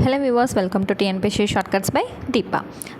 Hello Vilas welcome to TNPSC shortcuts by Deepa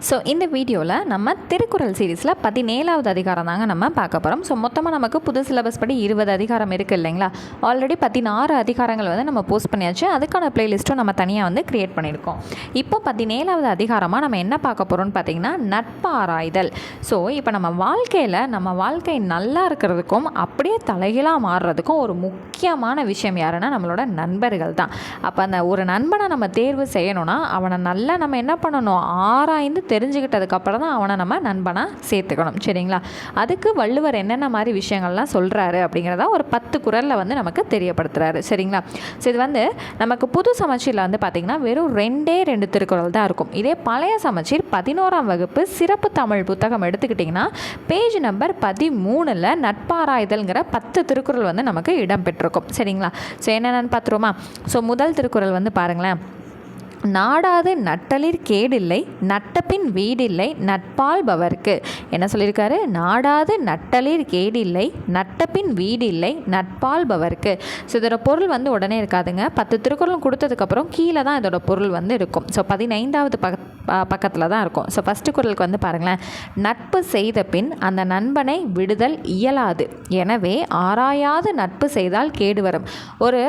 so இந்த வீடியோவில் நம்ம திருக்குறள் சீரீஸில் பதினேழாவது அதிகாரம் தாங்க நம்ம பார்க்க போகிறோம் ஸோ மொத்தமாக நமக்கு புது சிலபஸ் படி இருபது அதிகாரம் இருக்குது இல்லைங்களா? ஆல்ரெடி பதினாறு அதிகாரங்கள் வந்து நம்ம போஸ்ட் பண்ணியாச்சு. அதுக்கான பிளேலிஸ்ட்டும் நம்ம தனியாக வந்து க்ரியேட் பண்ணியிருக்கோம். இப்போ பதினேழாவது அதிகாரமாக நம்ம என்ன பார்க்க போகிறோம்னு பார்த்தீங்கன்னா நட்பாராய்தல். ஸோ இப்போ நம்ம வாழ்க்கையில் நம்ம வாழ்க்கை நல்லா இருக்கிறதுக்கும் அப்படியே தலைகீழாக மாறுறதுக்கும் ஒரு முக்கியமான விஷயம் யாருன்னா நம்மளோட நண்பர்கள் தான். அப்போ அந்த ஒரு நண்பனை நம்ம தேர்வு செய்யணும்னா அவனை நல்லா நம்ம என்ன பண்ணணும்? ஆராய்ந்து தெரிஞ்சுக்கிட்டதுக்கப்புறம் தான் அவனை நம்ம நண்பனாக சேர்த்துக்கணும். சரிங்களா? அதுக்கு வள்ளுவர் என்னென்ன மாதிரி விஷயங்கள்லாம் சொல்கிறாரு அப்படிங்கிறத ஒரு பத்து குரலில் வந்து நமக்கு தெரியப்படுத்துகிறாரு சரிங்களா? ஸோ இது வந்து நமக்கு புது சமச்சீரில் வந்து பார்த்திங்கன்னா வெறும் ரெண்டே ரெண்டு திருக்குறள் தான் இருக்கும். இதே பழைய சமச்சீர் பதினோராம் வகுப்பு சிறப்பு தமிழ் புத்தகம் எடுத்துக்கிட்டிங்கன்னா பேஜ் நம்பர் பதிமூணில் நட்பாராய்தல்ங்கிற பத்து திருக்குறள் வந்து நமக்கு இடம்பெற்றிருக்கும். சரிங்களா? ஸோ என்னென்னு பார்த்துருவோமா? ஸோ முதல் திருக்குறள் வந்து பாருங்களேன். நாடாது நட்டலிற் கேடில்லை நட்டபின் வீடில்லை நட்பாள்பவர்க்கு. என்ன சொல்லியிருக்காரு? நாடாது நட்டலிற் கேடில்லை நட்டபின் வீடில்லை நட்பாள்பவர்க்கு. ஸோ இதோட பொருள் வந்து உடனே இருக்காதுங்க. பத்து திருக்குறளும் கொடுத்ததுக்கப்புறம் கீழே தான் இதோட பொருள் வந்து இருக்கும். ஸோ பதினைந்தாவது பக்க பக்கத்தில் தான் இருக்கும். ஸோ ஃபஸ்ட்டு குரலுக்கு வந்து பாருங்களேன். நட்பு செய்த பின் அந்த நண்பனை விடுதல் இயலாது. எனவே ஆராயாது நட்பு செய்தால் கேடு வரும். ஒரு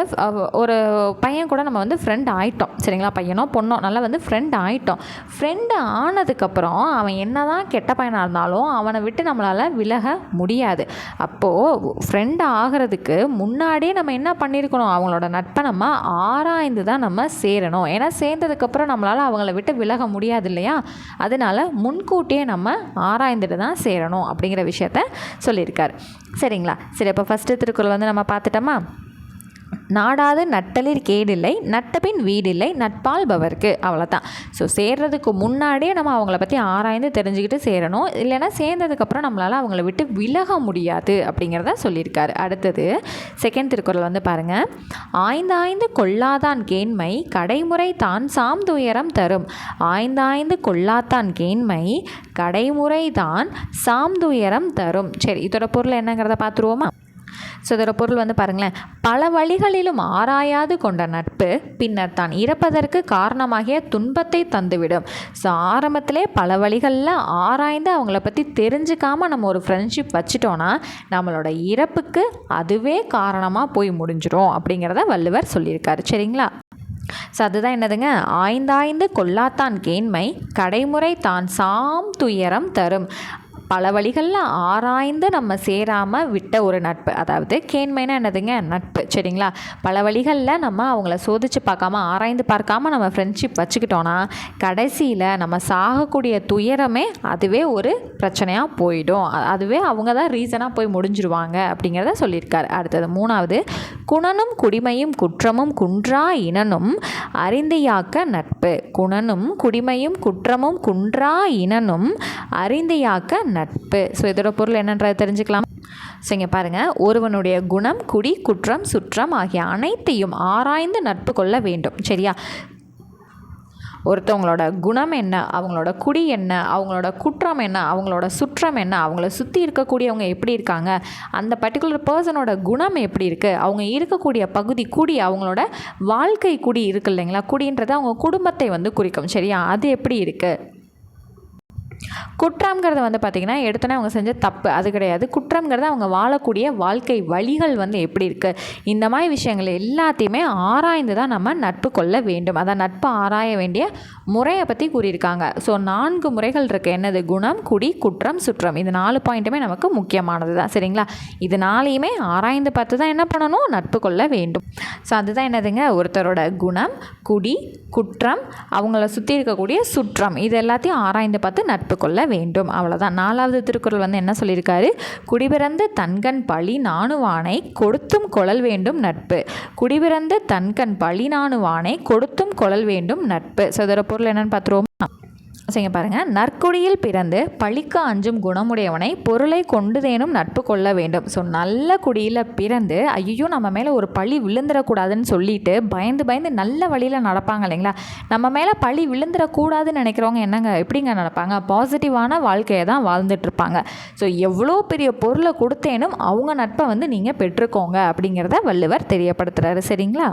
ஒரு பையன் கூட நம்ம வந்து ஃப்ரெண்ட் ஆயிட்டோம். சரிங்களா பையனும் பையனோ பொண்ணோ நல்லா வந்து ஃப்ரெண்ட் ஆகிட்டோம் ஃப்ரெண்டு ஆனதுக்கப்புறம் அவன் என்ன தான் கெட்ட பையனாக இருந்தாலும் அவனை விட்டு நம்மளால் விலக முடியாது. அப்போது ஃப்ரெண்ட் ஆகிறதுக்கு முன்னாடியே நம்ம என்ன பண்ணியிருக்கணும் அவங்களோட நட்பை நம்ம ஆராய்ந்து தான் நம்ம சேரணும். ஏன்னா சேர்ந்ததுக்கப்புறம் நம்மளால் அவங்கள விட்டு விலக முடியாது இல்லையா? அதனால் முன்கூட்டியே நம்ம ஆராய்ந்துட்டு தான் சேரணும் அப்படிங்கிற விஷயத்த சொல்லியிருக்காரு. சரிங்களா? சரி அப்போ ஃபஸ்ட்டு திருக்குறள் வந்து நம்ம பார்த்துட்டோமா? நாடாது நட்டலில் கேடில்லை நட்டபின் வீடில்லை நட்பால்பவர்க்கு அவ்வளோதான் ஸோ சேர்றதுக்கு முன்னாடியே நம்ம அவங்கள பற்றி ஆராய்ந்து தெரிஞ்சுக்கிட்டு சேரணும். இல்லைன்னா சேர்ந்ததுக்கப்புறம் நம்மளால் அவங்கள விட்டு விலக முடியாது அப்படிங்கிறத சொல்லியிருக்காரு. அடுத்தது செகண்ட் திருக்குறள் வந்து பாருங்கள் ஆய்ந்தாய்ந்து கொள்ளாதான் கேண்மை கடைமுறை தான் சாம்துயரம் தரும். ஆய்ந்தாய்ந்து கொள்ளாதான் கேண்மை கடைமுறை தான் சாம் துயரம் தரும். சரி இதோட பொருள் என்னங்கிறத பார்த்துருவோமா? ஸோ இதோட பொருள் வந்து பாருங்களேன். பல வழிகளிலும் ஆராயாது கொண்ட நட்பு பின்னர் தான் இறப்பதற்கு காரணமாகிய துன்பத்தை தந்துவிடும். ஸோ ஆரம்பத்திலே பல வழிகளில் ஆராய்ந்து அவங்கள பற்றி தெரிஞ்சுக்காமல் நம்ம ஒரு ஃப்ரெண்ட்ஷிப் வச்சுட்டோன்னா நம்மளோட இறப்புக்கு அதுவே காரணமாக போய் முடிஞ்சிடும் அப்படிங்கிறத வள்ளுவர் சொல்லியிருக்காரு. சரிங்களா? ஸோ அதுதான் என்னதுங்க? ஆய்ந்தாய்ந்து கொல்லாத்தான் கேண்மை கடைமுறை தான் சாம் துயரம் தரும். பல வழிகளில் ஆராய்ந்து நம்ம சேராமல் விட்ட ஒரு நட்பு. அதாவது கேண்மைனா என்னதுங்க? நட்பு. சரிங்களா? பல வழிகளில் நம்ம அவங்கள சோதித்து பார்க்காம ஆராய்ந்து பார்க்காம நம்ம ஃப்ரெண்ட்ஷிப் வச்சுக்கிட்டோன்னா கடைசியில் நம்ம சாகக்கூடிய துயரமே அதுவே ஒரு பிரச்சனையாக போயிடும். அதுவே அவங்க தான் ரீசனாக போய் முடிஞ்சிருவாங்க அப்படிங்கிறத சொல்லியிருக்காரு. அடுத்தது மூணாவது குணனும் குடிமையும் குற்றமும் குன்றா இனனும் அறிந்தையாக்க நட்பு. குணனும் குடிமையும் குற்றமும் குன்றா இனனும் அறிந்தையாக்க நட்பு. நட்பு. ஸோ இதோட பொருள் என்னன்றதை தெரிஞ்சுக்கலாம். ஸோ இங்கே பாருங்கள் ஒருவனுடைய குணம் குடி குற்றம் சுற்றம் ஆகிய அனைத்தையும் ஆராய்ந்து நட்பு கொள்ள வேண்டும். சரியா? ஒருத்தவங்களோட குணம் என்ன? அவங்களோட குடி என்ன? அவங்களோட குற்றம் என்ன? அவங்களோட சுற்றம் என்ன? அவங்கள சுற்றி இருக்கக்கூடியவங்க எப்படி இருக்காங்க? அந்த பர்டிகுலர் பர்சனோட குணம் எப்படி இருக்குது அவங்க இருக்கக்கூடிய பகுதி குடி அவங்களோட வாழ்க்கை குடி இருக்குது இல்லைங்களா? குடின்றது அவங்க குடும்பத்தை வந்து குறிக்கும். சரியா? அது எப்படி இருக்குது குற்றம்ங்கிறது வந்து பார்த்திங்கன்னா எடுத்தோன்னே அவங்க செஞ்ச தப்பு அது கிடையாது. குற்றம்ங்கிறது அவங்க வாழக்கூடிய வாழ்க்கை வழிகள் வந்து எப்படி இருக்குது இந்த மாதிரி விஷயங்கள் எல்லாத்தையுமே ஆராய்ந்து தான் நம்ம நட்பு கொள்ள வேண்டும். அதான் நட்பு ஆராய வேண்டிய முறையை பற்றி கூறியிருக்காங்க. ஸோ நான்கு முறைகள் இருக்குது என்னது? குணம் குடி குற்றம் சுற்றம். இது நாலு பாயிண்ட்டுமே நமக்கு முக்கியமானது தான். சரிங்களா? இது நாளையுமே ஆராய்ந்து பார்த்து தான் என்ன பண்ணணும்? நட்பு கொள்ள வேண்டும். ஸோ அதுதான் என்னதுங்க? ஒருத்தரோட குணம் குடி குற்றம் அவங்கள சுற்றி இருக்கக்கூடிய சுற்றம். இது எல்லாத்தையும் ஆராய்ந்து பார்த்து நட்பு கொள்ள வேண்டும். அவ்வளோதான் நாலாவது திருக்குறள் வந்து என்ன சொல்லியிருக்காரு? குடிபிறந்த தன்கண் பழி நாணுவானை கொடுத்தும் கொழல் வேண்டும் நட்பு. குடிபிறந்த தன்கண் பழி நாணுவானை கொடுத்தும் கொழல் வேண்டும் நட்பு. ஸோ இதோட பொருள் என்னன்னு பார்த்துருவோமா? சரிங்க பாருங்கள் நற்குடியில் பிறந்து பழிக்க அஞ்சும் குணமுடையவனை பொருளை கொண்டுதேனும் நட்பு கொள்ள வேண்டும். ஸோ நல்ல குடியில் பிறந்து ஐயோ நம்ம மேலே ஒரு பழி விழுந்துடக்கூடாதுன்னு சொல்லிட்டு பயந்து பயந்து நல்ல வழியில் நடப்பாங்க இல்லைங்களா? நம்ம மேலே பழி விழுந்துடக்கூடாதுன்னு நினைக்கிறவங்க என்னங்க? எப்படிங்க நடப்பாங்க? பாசிட்டிவான வாழ்க்கையை தான் வாழ்ந்துட்டுருப்பாங்க. ஸோ எவ்வளோ பெரிய பொருளை கொடுத்தேனும் அவங்க நட்பை வந்து நீங்கள் பெற்றுக்கோங்க அப்படிங்கிறத வள்ளுவர் தெரியப்படுத்துகிறாரு சரிங்களா?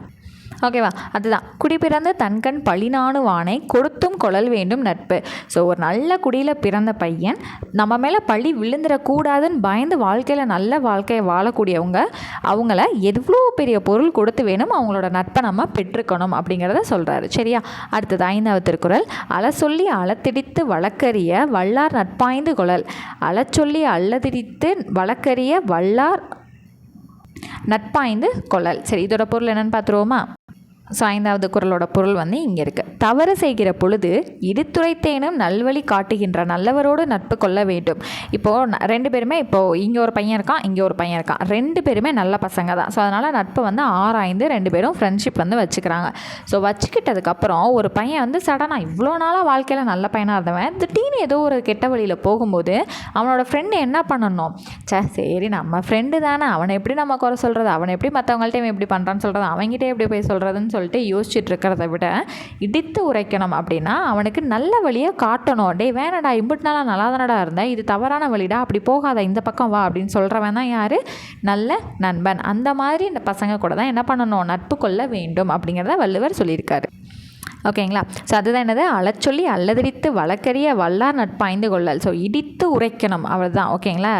ஓகேவா அதுதான். குடி பிறந்த தன்கண் பழினானுவானை கொடுத்தும் கொழல் வேண்டும் நட்பு. ஸோ ஒரு நல்ல குடியில் பிறந்த பையன் நம்ம மேலே பழி விழுந்துடக்கூடாதுன்னு பயந்து வாழ்க்கையில் நல்ல வாழ்க்கையை வாழக்கூடியவங்க அவங்கள எவ்வளோ பெரிய பொருள் கொடுத்து வேணும் அவங்களோட நட்பை நம்ம பெற்றுக்கணும் அப்படிங்கிறத சொல்கிறாரு சரியா? அடுத்தது ஐந்தாவது திருக்குறள். அல சொல்லி அளத்திடித்து வழக்கறிய வல்லார் நட்பாய்ந்து கொழல். அலச்சொல்லி அல்லதிடித்து வழக்கறிய வல்லார் நட்பாய்ந்து கொள்ளல் சரி இதோட பொருள் என்னன்னு பார்த்துருவோமா? ஸோ ஐந்தாவது குரலோட பொருள் வந்து இங்கே இருக்குது தவறு செய்கிற பொழுது இடுத்துரைத்தேனும் நல்வழி காட்டுகின்ற நல்லவரோடு நட்பு கொள்ள வேண்டும். இப்போது ரெண்டு பேருமே இப்போது இங்கே ஒரு பையன் இருக்கான் இங்கே ஒரு பையன் இருக்கான். ரெண்டு பேருமே நல்ல பசங்க தான். ஸோ அதனால் நட்பை வந்து ஆராய்ந்து ரெண்டு பேரும் ஃப்ரெண்ட்ஷிப் வந்து வச்சுக்கிறாங்க. ஸோ வச்சுக்கிட்டதுக்கப்புறம் ஒரு பையன் வந்து சடனாக இவ்வளோ நாளாக வாழ்க்கையில் நல்ல பையனாக இருந்தவன் திடீர்னு ஏதோ ஒரு கெட்ட வழியில் போகும்போது அவனோட ஃப்ரெண்டு என்ன பண்ணணும்? சே சரி நம்ம ஃப்ரெண்டு தானே. அவனை எப்படி நம்ம குறை சொல்கிறது அவனை எப்படி மற்றவங்கள்ட்ட இவன் எப்படி பண்ணுறான்னு சொல்கிறது அவங்ககிட்ட எப்படி போய் சொல்கிறதுன்னு சொல்லிட்டு யோசிச்சுட்டு இருக்கிறத விட இடித்து உரைக்கணும் அப்படின்னா அவனுக்கு நல்ல வழியை காட்டணும். டே வேணடா இம்புட்னால நல்லா தானடா இருந்தேன். இது தவறான வழிடா அப்படி போகாத இந்த பக்கம் வா அப்படின்னு சொல்கிறவன் தான் யார்? நல்ல நண்பன். அந்த மாதிரி இந்த பசங்க கூட தான் என்ன பண்ணணும்? நட்பு கொள்ள வேண்டும் அப்படிங்கிறத வள்ளுவர் சொல்லியிருக்காரு. ஓகேங்களா? ஸோ அதுதான் என்னது? அழச்சொல்லி அல்லதடித்து வழக்கறிய வல்லார் நட்பாய்ந்து கொள்ளல் ஸோ இடித்து உரைக்கணும். அவர் தான் ஓகேங்களா?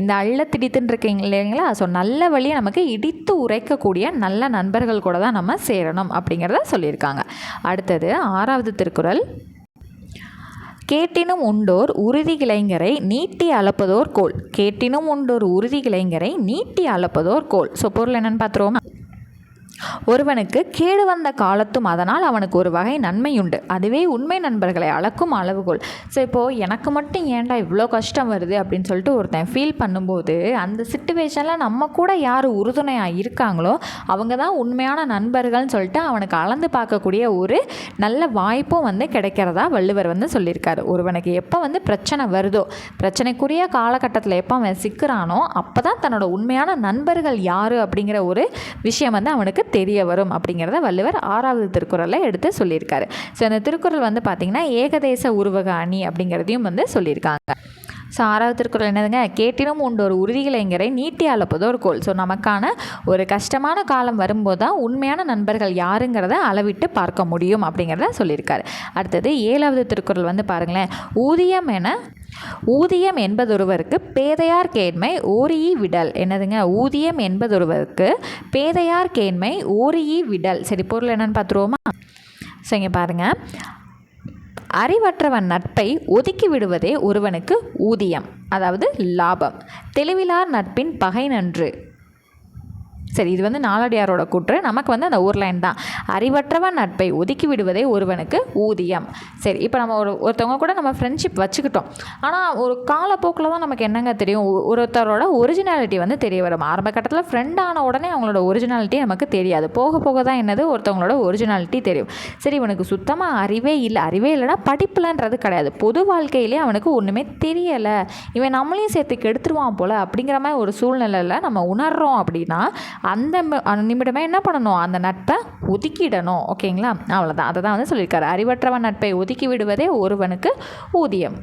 இந்த அள்ளத்திடித்துன்னு இருக்கீங்க இல்லைங்களா? ஸோ நல்ல வழியை நமக்கு இடித்து உரைக்கக்கூடிய நல்ல நண்பர்கள் கூட தான் நம்ம சேரணும் அப்படிங்கிறத சொல்லியிருக்காங்க. அடுத்தது ஆறாவது திருக்குறள். கேட்டினும் உண்டோர் உறுதி கிளைஞரை நீட்டி அளப்பதோர் கோல். கேட்டினும் உண்டோர் உறுதி கிளைஞரை நீட்டி அளப்பதோர் கோல். ஸோ பொருள் என்னென்னு பார்த்துருவோமா? ஒருவனுக்கு கேடு வந்த காலத்தும் அதனால் அவனுக்கு ஒரு வகை நன்மையுண்டு. அதுவே உண்மை நண்பர்களை அளக்கும் அளவுகோல். ஸோ இப்போது எனக்கு மட்டும் ஏன்டா இவ்வளோ கஷ்டம் வருது அப்படின்னு சொல்லிட்டு ஒருத்தன் ஃபீல் பண்ணும்போது அந்த சுச்சுவேஷனில் நம்ம கூட யார் உறுதுணையாக இருக்காங்களோ அவங்க தான் உண்மையான நண்பர்கள்னு சொல்லிட்டு அவனுக்கு அளந்து பார்க்கக்கூடிய ஒரு நல்ல வாய்ப்பும் வந்து கிடைக்கிறதா வள்ளுவர் வந்து சொல்லியிருக்காரு. ஒருவனுக்கு எப்போ வந்து பிரச்சனை வருதோ பிரச்சனைக்குரிய காலகட்டத்தில் எப்போ அவன் சிக்கிறானோ அப்போ தான் தன்னோட உண்மையான நண்பர்கள் யார் அப்படிங்கிற ஒரு விஷயம் வந்து அவனுக்கு தெரிய வரும் அப்படிங்கிறத வள்ளுவர் ஆறாவது திருக்குறளில் எடுத்து சொல்லியிருக்காரு. ஸோ அந்த திருக்குறள் வந்து பார்த்திங்கன்னா ஏகதேச உருவக அணி அப்படிங்கிறதையும் வந்து சொல்லியிருக்காங்க. ஸோ ஆறாவது திருக்குறள் என்னதுங்க? கேட்டினும் உண்டு ஒரு உறுதிகளைங்கரை நீட்டி அளப்பதோ ஒரு கோல். ஸோ நமக்கான ஒரு கஷ்டமான காலம் வரும்போது தான் உண்மையான நண்பர்கள் யாருங்கிறத அளவிட்டு பார்க்க முடியும் அப்படிங்கிறத சொல்லியிருக்காரு. அடுத்தது ஏழாவது திருக்குறள் வந்து பாருங்களேன். ஊதியம் என ஊதியம் என்பதொருவருக்கு பேதையார் கேண்மை ஓரியை விடல். என்னதுங்க? ஊதியம் என்பதொருவருக்கு பேதையார் கேண்மை ஓரியை விடல். சரி பொருள் என்னன்னு பார்த்துருவோமா? ஸோ இங்கே பாருங்கள் அறிவற்றவன் நட்பை ஒதுக்கி விடுவதே ஒருவனுக்கு ஊதியம் அதாவது லாபம். தெளிவிலார் நட்பின் பகை நன்று. சரி இது வந்து நாலடியாரோட கூற்று. நமக்கு வந்து அந்த ஊர் லைன் தான். அறிவற்றவன் நட்பை ஒதுக்கி விடுவதே ஒருவனுக்கு ஊதியம். சரி இப்போ நம்ம ஒரு ஒருத்தவங்க கூட நம்ம ஃப்ரெண்ட்ஷிப் வச்சுக்கிட்டோம். ஆனால் ஒரு காலப்போக்கில் தான் நமக்கு என்னங்க தெரியும்? ஒருத்தரோட ஒரிஜினாலிட்டி வந்து தெரிய வரும். ஆரம்ப கட்டத்தில் ஃப்ரெண்ட் ஆன உடனே அவங்களோட ஒரிஜினாலிட்டி நமக்கு தெரியாது. போக போக தான் என்னது? ஒருத்தவங்களோட ஒரிஜினாலிட்டி தெரியும். சரி இவனுக்கு சுத்தமாக அறிவே இல்லை. அறிவே இல்லைன்னா படிப்புலன்றது கிடையாது. பொது வாழ்க்கையிலே அவனுக்கு ஒன்றுமே தெரியலை. இவன் நம்மளையும் சேர்த்து கெடுத்துருவான் போல் அப்படிங்கிற மாதிரி ஒரு சூழ்நிலையில் நம்ம உணர்றோம் அப்படின்னா அந்த அந்த நிமிடமே என்ன பண்ணணும்? அந்த நட்பை ஒதுக்கிடணும். ஓகேங்களா? அவ்வளோதான் அதை தான் வந்து சொல்லியிருக்காரு. அறிவற்றவன் நட்பை ஒதுக்கி விடுவதே ஒருவனுக்கு ஊதியம்.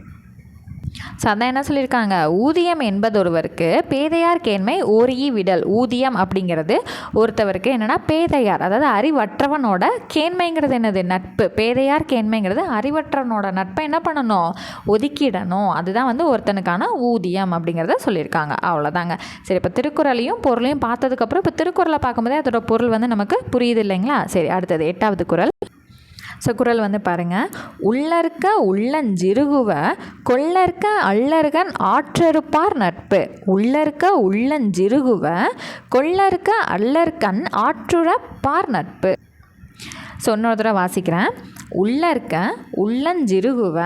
ஸோ அதான் என்ன சொல்லியிருக்காங்க? ஊதியம் என்பதொருவருக்கு பேதையார் கேண்மை ஓரியை விடல். ஊதியம் அப்படிங்கிறது ஒருத்தவருக்கு என்னென்னா பேதையார் அதாவது அறிவற்றவனோட கேண்மைங்கிறது என்னது? நட்பு. பேதையார் கேண்மைங்கிறது அறிவற்றவனோட நட்பை என்ன பண்ணணும்? ஒதுக்கிடணும். அதுதான் வந்து ஒருத்தனுக்கான ஊதியம் அப்படிங்கிறத சொல்லியிருக்காங்க. அவ்வளோதாங்க. சரி இப்போ திருக்குறளையும் பொருளையும் பார்த்ததுக்கப்புறம் இப்போ திருக்குறளை பார்க்கும்போதே அதோட பொருள் வந்து நமக்கு புரியுது இல்லைங்களா? சரி அடுத்தது எட்டாவது குறள். ஸோ குறள் வந்து பாருங்கள் உள்ளற்க உள்ளஞ்சிறுகுவ கொள்ளற்க அல்லர்கன் ஆற்றறுப்பார் நட்பு. உள்ளற்க உள்ளஞ்சிறுகுவ கொள்ளற்க அல்லர்கண் ஆற்றுறப்பார் நட்பு. ஸோ இன்னொரு தடவை வாசிக்கிறேன். உள்ளற்க உள்ளஞ்சிறுகுவ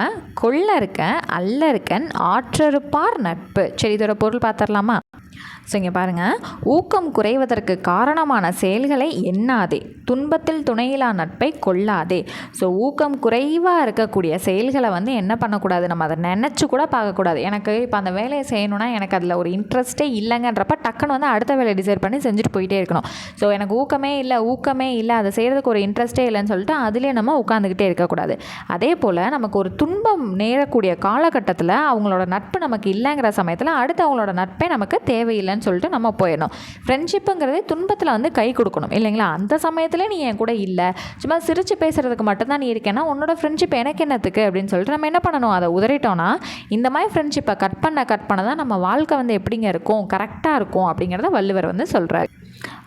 கொள்ளற்க அல்லற்கன் ஆற்றறுப்பார் நட்பு. சரி இதோட பொருள் பார்த்துடலாமா ஸோ இங்கே பாருங்கள் ஊக்கம் குறைவதற்கு காரணமான செயல்களை எண்ணாதே. துன்பத்தில் துணையிலா நட்பை கொள்ளாதே. ஸோ ஊக்கம் குறைவாக இருக்கக்கூடிய செயல்களை வந்து என்ன பண்ணக்கூடாது? நம்ம அதை நினச்சி கூட பார்க்கக்கூடாது. எனக்கு இப்போ அந்த வேலையை செய்யணும்னா எனக்கு அதில் ஒரு இன்ட்ரெஸ்ட்டே இல்லைங்கன்றப்ப டக்குன்னு வந்து அடுத்த வேலையை டிசைட் பண்ணி செஞ்சுட்டு போயிட்டே இருக்கணும். ஸோ எனக்கு ஊக்கமே இல்லை ஊக்கமே இல்லை அதை செய்கிறதுக்கு ஒரு இன்ட்ரெஸ்ட்டே இல்லைன்னு சொல்லிட்டு அதிலே நம்ம உட்காந்துக்கிட்டே இருக்கக்கூடாது. அதே போல் நமக்கு ஒரு துன்பம் நேரக்கூடிய காலகட்டத்தில் அவங்களோட நட்பு நமக்கு இல்லைங்கிற சமயத்தில் அடுத்து அவங்களோட நட்பே நமக்கு தேவை தேவையில்லைன்னு சொல்லிட்டு நம்ம போயிடணும். ஃப்ரெண்ட்ஷிப்புங்கிறதே துன்பத்தில் வந்து கை கொடுக்கணும். இல்லைங்களா? அந்த சமயத்தில் நீ என் கூட இல்லை. சும்மா சிரித்து பேசுகிறதுக்கு மட்டும்தான் நீ இருக்கேன்னா உன்னோட ஃப்ரெண்ட்ஷிப் எனக்கு என்னத்துக்கு? அப்படின்னு சொல்லிட்டு நம்ம என்ன பண்ணணும்? அதை உதறிட்டோன்னா இந்த மாதிரி ஃப்ரெண்ட்ஷிப்பை கட் பண்ண கட் பண்ண தான் நம்ம வாழ்க்கை வந்து எப்படிங்க இருக்கும்? கரெக்டாக இருக்கும் அப்படிங்கிறத வள்ளுவர் வந்து சொல்கிறார்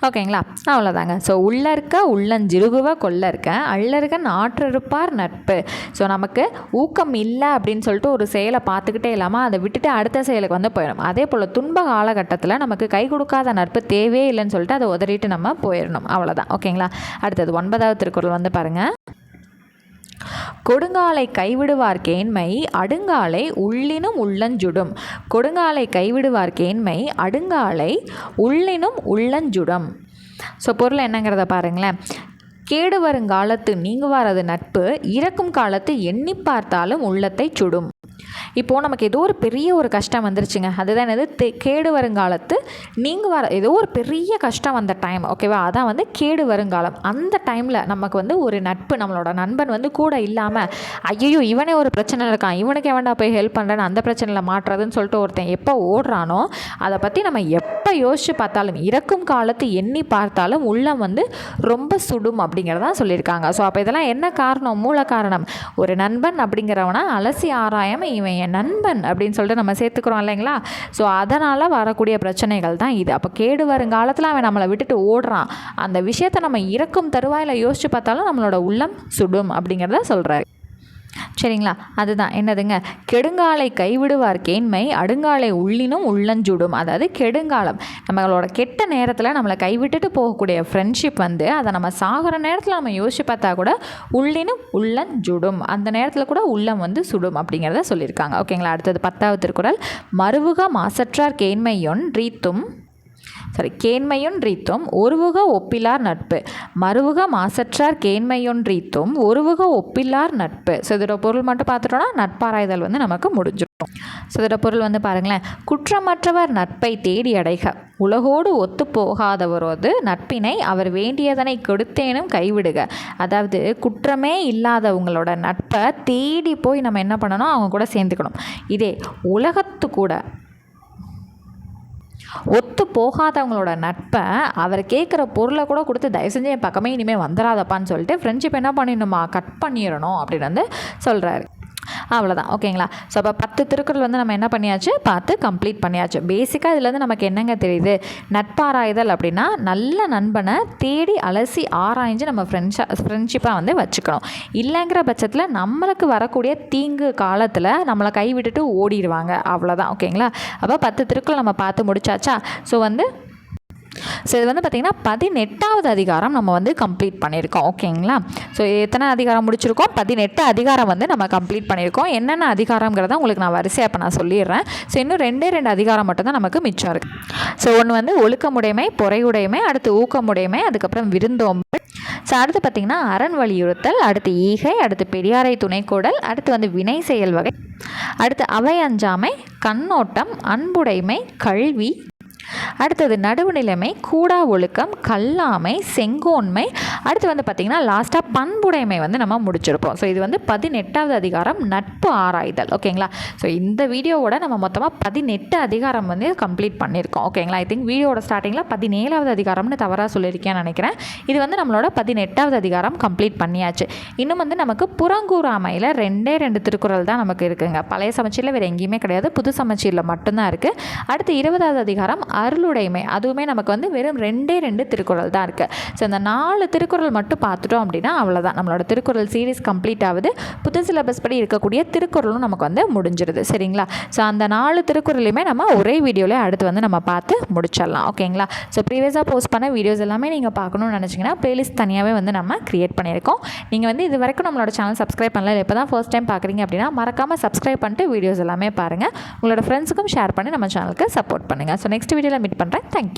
ஓகேங்களா? அவ்வளோதாங்க. ஸோ உள்ளே இருக்க உள்ளஞ்சிறுகுவ கொள்ள இருக்க அள்ள இருக்க நாற்றறுப்பார் நட்பு. ஸோ நமக்கு ஊக்கம் இல்லை அப்படின்னு சொல்லிட்டு ஒரு செயலை பார்த்துக்கிட்டே இல்லாமல் அதை விட்டுட்டு அடுத்த செயலுக்கு வந்து போயிடும் அதே போல் துன்ப காலகட்டத்தில் நமக்கு கை கொடுக்காத நட்பு தேவையே இல்லைன்னு சொல்லிட்டு அதை உதறிட்டு நம்ம போயிடணும். அவ்வளோதான். ஓகேங்களா? அடுத்தது ஒன்பதாவது திருக்குறள் வந்து பாருங்கள் கொடுங்காலை கைவிடுவார் கேண்மை அடுங்காலை உள்ளினும் உள்ளஞ்சுடும். கொடுங்காலை கைவிடுவார் கேண்மை அடுங்காலை உள்ளினும் உள்ளஞ்சுடும். ஸோ பொருள் என்னங்கிறத பாருங்களேன். கேடு வருங்காலத்து நீங்குவாரது நட்பு இறக்கும் காலத்து எண்ணி பார்த்தாலும் உள்ளத்தை சுடும். இப்போது நமக்கு ஏதோ ஒரு பெரிய ஒரு கஷ்டம் வந்துருச்சுங்க. அதுதான் என்னது? தே கேடு வருங்காலத்து நீங்கள் வர ஏதோ ஒரு பெரிய கஷ்டம் வந்த டைம் ஓகேவா அதான் வந்து கேடு வருங்காலம். அந்த டைமில் நமக்கு வந்து ஒரு நட்பு நம்மளோட நண்பன் வந்து கூட இல்லாமல் ஐயோ இவனே ஒரு பிரச்சனை இருக்கான் இவனுக்கு எவன்டா போய் ஹெல்ப் பண்ணுறேன்னு அந்த பிரச்சனையில் மாட்டுறதுன்னு சொல்லிட்டு ஒருத்தன் எப்போ ஓடுறானோ அதை பற்றி நம்ம எப்போ யோசித்து பார்த்தாலும் இறக்கும் காலத்து எண்ணி பார்த்தாலும் உள்ளம் வந்து ரொம்ப சுடும் அப்படிங்கிறதான் சொல்லியிருக்காங்க. ஸோ அப்போ இதெல்லாம் என்ன காரணம்? மூல காரணம் ஒரு நண்பன் அப்படிங்கிறவனா அலசி ஆராயாமல் இவன் என் நண்பன் அப்படின்னு சொல்லிட்டு நம்ம சேர்த்துக்கிறோம் இல்லைங்களா? ஸோ அதனால் வரக்கூடிய பிரச்சனைகள் தான் இது. அப்போ கேடு வருங்காலத்தில் அவன் நம்மளை விட்டுட்டு ஓடுறான். அந்த விஷயத்தை நம்ம இறக்கும் தருவாயில் யோசித்து பார்த்தாலும் நம்மளோட உள்ளம் சுடும் அப்படிங்கிறத சொல்கிறாரு சரிங்களா? அதுதான். என்னதுங்க? கெடுங்காலை கைவிடுவார் கேண்மை அடுங்காலை உள்ளினும் உள்ளஞ்சுடும். அதாவது கெடுங்காலம். நம்மளோட கெட்ட நேரத்தில் நம்மளை கைவிட்டுட்டு போகக்கூடிய ஃப்ரெண்ட்ஷிப் வந்து அதை நம்ம சாகிற நேரத்தில் நம்ம யோசிச்சு பார்த்தா கூட உள்ளினும் உள்ளஞ்சுடும். அந்த நேரத்தில் கூட உள்ளம் வந்து சுடும் அப்படிங்கிறத சொல்லியிருக்காங்க. ஓகேங்களா? அடுத்தது பத்தாவது திருக்குறள். மருவுக மாசற்றார் கேண்மையொன் ரீத்தும் சாரி கேண்மையொன்றீத்தும் ஒருவுக ஒப்பிலார் நட்பு. மறுவுக மாசற்றார் கேண்மையொன்றீத்தும் ஒருவுக ஒப்பிலார் நட்பு. ஸோ இதோட பொருள் மட்டும் பார்த்துட்டோன்னா நட்பாராய்தல் வந்து நமக்கு முடிஞ்சிடும் ஸோ இதோட பொருள் வந்து பாருங்களேன். குற்றமற்றவர் நட்பை தேடி அடைக உலகோடு ஒத்து போகாதவரோது நட்பினை அவர் வேண்டியதனை கொடுத்தேனும் கைவிடுக. அதாவது குற்றமே இல்லாதவங்களோட நட்பை தேடி போய் நம்ம என்ன பண்ணணும்? அவங்க கூட சேர்ந்துக்கணும். இதே உலகத்து கூட ஒத்து போகாதவங்களோட நட்பை அவர் கேட்குற பொருளை கூட கொடுத்து தயவு செஞ்சு என் பக்கமே இனிமேல் வந்துடாதப்பான்னு சொல்லிட்டு ஃப்ரெண்ட்ஷிப் என்ன பண்ணிடணுமா? கட் பண்ணிடணும் அப்படின்னு வந்து சொல்கிறாரு அவ்வளோதான் ஓகேங்களா? ஸோ அப்போ பத்து திருக்குறள் வந்து நம்ம என்ன பண்ணியாச்சு? பார்த்து கம்ப்ளீட் பண்ணியாச்சு. பேசிக்காக இதுலேருந்து நமக்கு என்னங்க தெரியுது? நட்பாராய்தல் அப்படின்னா நல்ல நண்பனை தேடி அலசி ஆராய்ஞ்சு நம்ம ஃப்ரெண்ட்ஷா ஃப்ரெண்ட்ஷிப்பாக வந்து வச்சுக்கணும். இல்லைங்கிற பட்சத்தில் நம்மளுக்கு வரக்கூடிய தீங்கு காலத்தில் நம்மளை கைவிட்டுட்டு ஓடிடுவாங்க. அவ்வளோதான் ஓகேங்களா? அப்போ பத்து திருக்குறள் நம்ம பார்த்து முடிச்சாச்சா? ஸோ வந்து ஸோ இது வந்து பார்த்திங்கன்னா பதினெட்டாவது அதிகாரம் நம்ம வந்து கம்ப்ளீட் பண்ணியிருக்கோம். ஓகேங்களா ஸோ எத்தனை அதிகாரம் முடிச்சிருக்கோம்? பதினெட்டு அதிகாரம் வந்து நம்ம கம்ப்ளீட் பண்ணியிருக்கோம். என்னென்ன அதிகாரங்கிறத உங்களுக்கு நான் வரிசையாக இப்போ நான் சொல்லிடுறேன். ஸோ இன்னும் ரெண்டே ரெண்டு அதிகாரம் மட்டும் தான் நமக்கு மிச்சம் இருக்குது ஸோ ஒன்று வந்து ஒழுக்கமுடைமை பொறையுடைமை அடுத்து ஊக்கமுடைமை அதுக்கப்புறம் விருந்தோம்பல். ஸோ அடுத்து பார்த்திங்கன்னா அரண் வலியுறுத்தல் அடுத்து ஈகை அடுத்து பெரியாரை துணைக்கோடல் அடுத்து வந்து வினை செயல் வகை. அடுத்து அவை அஞ்சாமை கண்ணோட்டம் அன்புடைமை கல்வி. அடுத்தது நடுவுநிலைமை கூடா ஒழுக்கம் கல்லாமை செங்கோன்மை. அடுத்து வந்து பார்த்திங்கன்னா லாஸ்ட்டாக பண்புடைமை வந்து நம்ம முடிச்சிருப்போம். ஸோ இது வந்து பதினெட்டாவது அதிகாரம் நட்பு ஆராய்தல். ஓகேங்களா ஸோ இந்த வீடியோவோட நம்ம மொத்தமாக பதினெட்டு அதிகாரம் வந்து கம்ப்ளீட் பண்ணியிருக்கோம். ஓகேங்களா ஐ திங்க் வீடியோட ஸ்டார்டிங்கில் பதினேழாவது அதிகாரம்னு தவறாக சொல்லியிருக்கேன்னு நினைக்கிறேன். இது வந்து நம்மளோட பதினெட்டாவது அதிகாரம் கம்ப்ளீட் பண்ணியாச்சு. இன்னும் வந்து நமக்கு புறங்கூறாமையில் ரெண்டே ரெண்டு திருக்குறள் தான் நமக்கு இருக்குங்க. பழைய சமச்சீரில் வேறு எங்கேயுமே கிடையாது. புது சமச்சீரில் மட்டும்தான் இருக்குது அடுத்து இருபதாவது அதிகாரம் அருளுடைமை. அதுவுமே நமக்கு வந்து வெறும் ரெண்டே ரெண்டு திருக்குறள் தான் இருக்குது ஸோ இந்த நாலு திருக்குறள் மட்டும் பார்த்துட்டோம் அப்படின்னா அவ்வளோதான் நம்மளோட திருக்குறள் சீரீஸ் கம்ப்ளீட் ஆகுது. புது சிலபஸ் படி இருக்கக்கூடிய திருக்குறளும் நமக்கு வந்து முடிஞ்சிருது. சரிங்களா? ஸோ அந்த நாலு திருக்குறளையுமே நம்ம ஒரே வீடியோவில் அடுத்து வந்து நம்ம பார்த்து முடிச்சிடலாம். ஓகேங்களா? ஸோ ப்ரீவியஸாக போஸ்ட் பண்ண வீடியோஸ் எல்லாமே நீங்கள் பார்க்கணும்னு நினச்சிங்கன்னா ப்ளேலிஸ்ட் தனியாகவே வந்து நம்ம க்ரியேட் பண்ணியிருக்கோம். நீங்கள் வந்து இது வரைக்கும் நம்மளோட சேனல் சப்ஸ்கிரைப் பண்ணல இப்போ தான் ஃபர்ஸ்ட் டைம் பார்க்குறீங்க அப்படின்னா மறக்காமல் சப்ஸ்கிரைப் பண்ணிட்டு வீடியோஸ் எல்லாமே பாருங்கள் உங்களோட ஃப்ரெண்ட்ஸுக்கும் ஷேர் பண்ணி நம்ம சேனலுக்கு சப்போர்ட் பண்ணுங்கள் ஸோ நெக்ஸ்ட் வீடியோவில் மீட் பண்ணுறேன் தேங்க்யூ